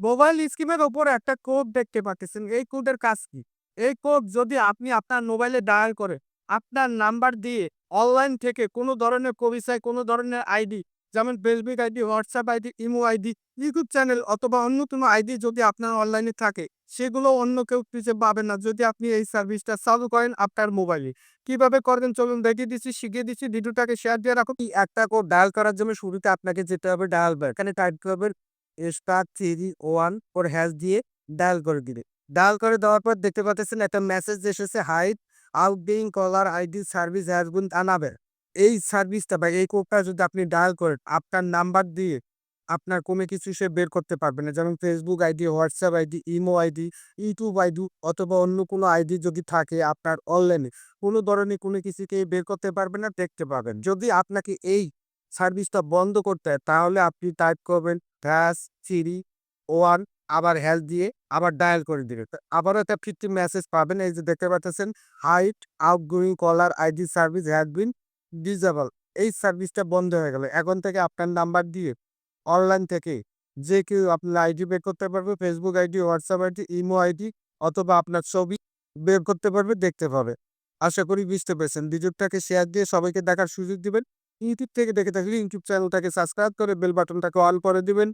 Mobile স্ক্রিনের ওপরে একটা কোড দেখতে পাচ্ছেন। এই কোডের কাজ কি? এই কোড যদি আপনি আপনার মোবাইলে ডায়াল করে আপনার নাম্বার দিয়ে অনলাইন থেকে কোনো ধরনের কবিসায় কোনো ধরনের আইডি যেমন Facebook ID, WhatsApp ID, imo ID, YouTube channel অথবা অন্য কোনো আইডি যদি আপনার অনলাইনে থাকে সেগুলো অন্য কেউ খুঁজে পাবে না যদি আপনি এই সার্ভিসটা চালু করেন আপনার মোবাইলে। কীভাবে করবেন চলুন দেখিয়ে দিচ্ছি, শিখিয়ে দিচ্ছি। ভিডিওটাকে শেয়ার দিয়ে রাখুন। একটা কোড ডায়াল করার জন্য শুরুতে আপনাকে যেতে হবে ডায়াল বার। এখানে টাইপ করবেন star three one four hash দিয়ে ডায়াল করে দিবেন। ডায়াল করে দেওয়ার পর দেখতে পাচ্ছেন একটা মেসেজ এসেছে hide outgoing caller ID service has been unavailable. এই সার্ভিসটা বা এই কোডটা যদি আপনি ডায়াল করেন আপনার নাম্বার দিয়ে আপনার কোনো কিছু সে বের করতে পারবে না। যেমন Facebook ID, WhatsApp ID, imo ID, YouTube ID অথবা অন্য কোনো আইডি যদি থাকে আপনার অনলাইনে কোনো ধরনের কোনো কিছুকে বের করতে পারবে না, দেখতে পাবেন। যদি আপনাকে এই সার্ভিসটা বন্ধ করতে হয় তাহলে আপনি টাইপ করবেন হ্যাশ থ্রি ওয়ান আবার হ্যাশ দিয়ে আবার ডায়াল করে দিবে আবারও একটা ফিরতি মেসেজ পাবেন। এই যে দেখতে পাচ্ছেন hide outgoing caller ID service has been disabled এই সার্ভিসটা বন্ধ হয়ে গেল। এখন থেকে আপনার নাম্বার দিয়ে অনলাইন থেকে যে কেউ আপনার আইডি বের করতে পারবে। Facebook ID, WhatsApp ID, imo ID অথবা আপনার ছবি বের করতে পারবে, দেখতে পাবে। আশা করি বুঝতে পেরেছেন। ভিডিওটাকে শেয়ার দিয়ে সবাইকে দেখার সুযোগ দিবেন। ইউটিউব থেকে দেখে থাকলে ইউটিউব চ্যানেলটাকে সাবস্ক্রাইব করে বেল বাটনটাকে অল করে দিবেন।